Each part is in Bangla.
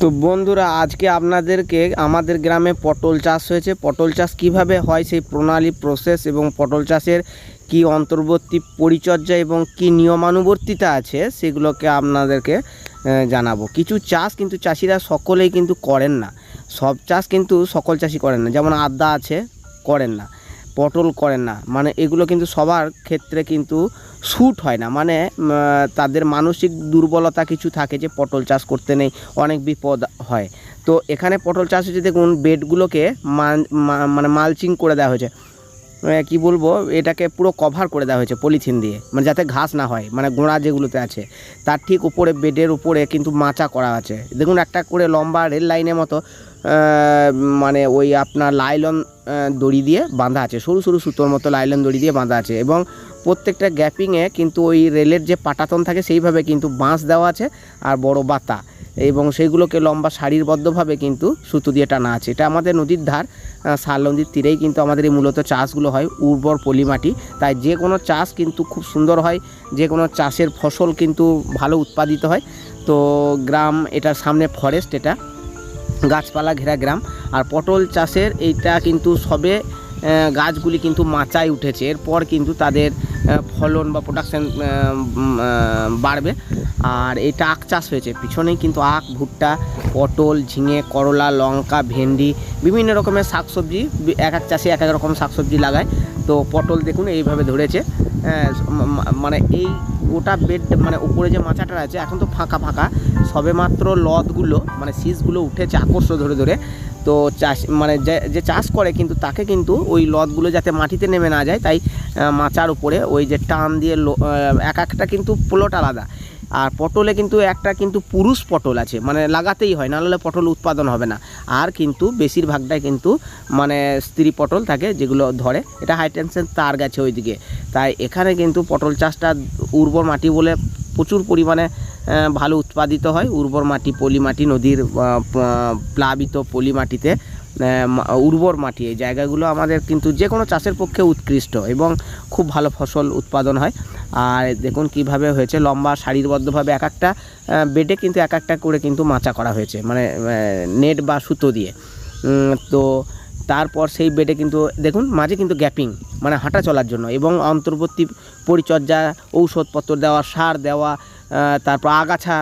তো বন্ধুরা, আজকে আপনাদেরকে আমাদের গ্রামে পটল চাষ হয়েছে। পটল চাষ কীভাবে হয়, সেই প্রণালী প্রসেস এবং পটল চাষের কি অন্তর্বর্তী পরিচর্যা এবং কি নিয়মানুবর্তিতা আছে, সেগুলোকে আপনাদেরকে জানাব। কিছু চাষ কিন্তু চাষিরা সকলেই কিন্তু করেন না। সব চাষ কিন্তু সকল চাষি করেন না। যেমন আদা আছে, করেন না। পটল করেন না। মানে এগুলো কিন্তু সবার ক্ষেত্রে কিন্তু শ্যুট হয় না। মানে তাদের মানসিক দুর্বলতা কিছু থাকে যে পটল চাষ করতে নেই, অনেক বিপদ হয়। তো এখানে পটল চাষ হচ্ছে, দেখুন, বেডগুলোকে মান- মালচিং করে দেওয়া হয়েছে। কি বলব? এটাকে পুরো কভার করে দেওয়া হয়েছে পলিথিন দিয়ে। মানে যাতে ঘাস না হয় মানে গোড়া যেগুলোতে আছে। তার ঠিক উপরে, বেডের উপরে কিন্তু মাচা করা আছে। দেখুন, একটা করে লম্বা রেল লাইনের মতো মানে ওই আপনার লাইলন দড়ি দিয়ে বাঁধা আছে। সরু সরু সুতোর মতো লাইলন দড়ি দিয়ে বাঁধা আছে এবং প্রত্যেকটা গ্যাপিংয়ে কিন্তু ওই রেলের যে পাটাতন থাকে সেইভাবে কিন্তু বাঁশ দেওয়া আছে আর বড় বাতা এবং সেইগুলোকে লম্বা সারিবদ্ধভাবে কিন্তু সুতো দিয়ে টানা আছে। এটা আমাদের নদীর ধার শাল নদীর তীরেই কিন্তু আমাদের এই মূলত চাষগুলো হয় উর্বর পলি মাটি তাই যে কোনো চাষ কিন্তু খুব সুন্দর হয়, যে কোনো চাষের ফসল কিন্তু ভালো উৎপাদিত হয়। তো গ্রাম এটার সামনে ফরেস্ট এটা। গাছপালা ঘেরা গ্রাম। আর পটল চাষের এইটা কিন্তু সবে গাছগুলি কিন্তু মাচায় উঠেছে। এরপর কিন্তু তাদের ফলন বা প্রোডাকশান বাড়বে। আর এটা আখ চাষ হয়েছে। পিছনেই কিন্তু আখ ভুট্টা পটল ঝিঙে করলা লঙ্কা ভেন্ডি বিভিন্ন রকমের শাকসবজি। এক এক চাষে এক এক রকম শাকসবজি লাগায়। তো পটল দেখুন এইভাবে ধরেছে। হ্যাঁ, মানে এই গোটা বেড মানে উপরে যে মাচাটা আছে এখন তো ফাঁকা ফাঁকা। সবে মাত্র লতগুলো মানে শীষগুলো উঠেছে আকর্ষ ধরে ধরে। তো চাষ মানে যে চাষ করে কিন্তু তাকে কিন্তু ওই লদগুলো যাতে মাটিতে নেমে না যায়, তাই মাচার উপরে ওই যে টান দিয়ে এক একটা কিন্তু প্লট আলাদা। আর পটলে কিন্তু একটা কিন্তু পুরুষ পটল আছে মানে লাগাতেই হয় নাহলে পটল উৎপাদন হবে না। আর কিন্তু বেশিরভাগটাই কিন্তু মানে স্ত্রী পটল থাকে, যেগুলো ধরে। এটা হাই টেনশন তার গেছে ওইদিকে। তাই এখানে কিন্তু পটল চাষটা উর্বর মাটি বলে প্রচুর পরিমাণে ভালো উৎপাদিত হয়। উর্বর মাটি পলি মাটি নদীর প্লাবিত পলি মাটিতে উর্বর মাটি। এই জায়গাগুলো আমাদের কিন্তু যে কোনো চাষের পক্ষে উৎকৃষ্ট এবং খুব ভালো ফসল উৎপাদন হয়। আর দেখুন কীভাবে হয়েছে, লম্বা সারিবদ্ধভাবে এক একটা বেডে কিন্তু এক একটা করে কিন্তু মাচা করা হয়েছে। মানে নেট বা সুতো দিয়ে। তো তারপর সেই বেডে কিন্তু, দেখুন, মাঝে কিন্তু গ্যাপিং মানে হাঁটা চলার জন্য এবং অন্তর্বর্তী পরিচর্যা, ঔষধপত্র দেওয়া, সার দেওয়া তারপর আগাছা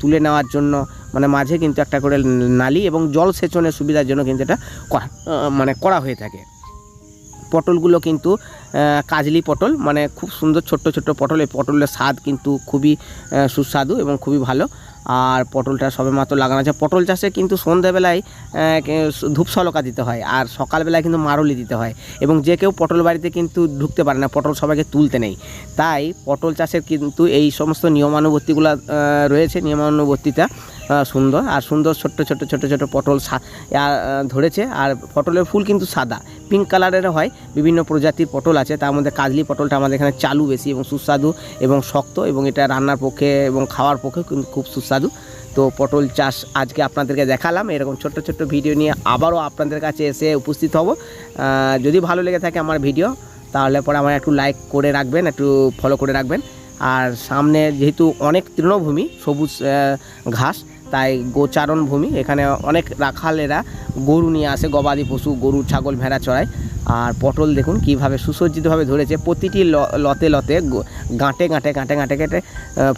তুলে নেওয়ার জন্য মানে মাঝে কিন্তু একটা করে নালি এবং জল সেচনের সুবিধার জন্য কিন্তু এটা করা মানে করা হয়ে থাকে। পটলগুলো কিন্তু কাজলি পটল মানে খুব সুন্দর ছোট্ট ছোট্ট পটল, এই পটলের স্বাদ কিন্তু খুবই সুস্বাদু এবং খুবই ভালো। আর পটলটা সবে মাত্র লাগানো আছে। পটল চাষে কিন্তু সন্ধ্যাবেলায় আহ, কে- ধূপ সলকা দিতে হয় আর সকালবেলায় কিন্তু মারুলি দিতে হয় এবং যে কেউ পটল বাড়িতে কিন্তু ঢুকতে পারে না পটল সবাইকে তুলতে নেই। তাই পটল চাষের কিন্তু এই সমস্ত নিয়মানুবর্তিগুলো রয়েছে। নিয়মানুবর্তিতা সুন্দর। আর সুন্দর ছোট্ট ছোট্ট ছোট ছোট পটল ধরেছে। আর পটলের ফুল কিন্তু সাদা। পিঙ্ক কালারের হয়, বিভিন্ন প্রজাতির পটল আছে, তার মধ্যে কাজলি পটলটা আমাদের এখানে চালু বেশি এবং সুস্বাদু এবং শক্ত এবং এটা রান্নার পক্ষে এবং খাওয়ার পক্ষে কিন্তু খুব সুস্বাদু। তো পটল চাষ আজকে আপনাদেরকে দেখালাম, এরকম ছোট্ট ছোট্ট ভিডিও নিয়ে আবারও আপনাদের কাছে এসে উপস্থিত হব। যদি ভালো লেগে থাকে আমার ভিডিও, তাহলে পরে আমার একটু লাইক করে রাখবেন, একটু ফলো করে রাখবেন। আর সামনে যেহেতু অনেক তৃণভূমি, সবুজ ঘাস তাই গোচারণ ভূমি, এখানে অনেক রাখালেরা গরু নিয়ে আসে, গবাদি পশু, গরু, ছাগল, ভেড়া চড়ায়। আর পটল দেখুন কীভাবে সুসজ্জিতভাবে ধরেছে, প্রতিটি লতে লতে গাঁটে গাঁটে গাঁটে গাঁটে গাঁটে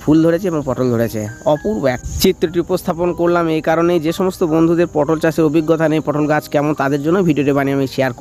ফুল ধরেছে এবং পটল ধরেছে। অপূর্ব এক চিত্রটি উপস্থাপন করলাম এই কারণেই যে সমস্ত বন্ধুদের পটল চাষের অভিজ্ঞতা নেই, পটল গাছ কেমন তাদের জন্য ভিডিওটি বানিয়ে আমি শেয়ার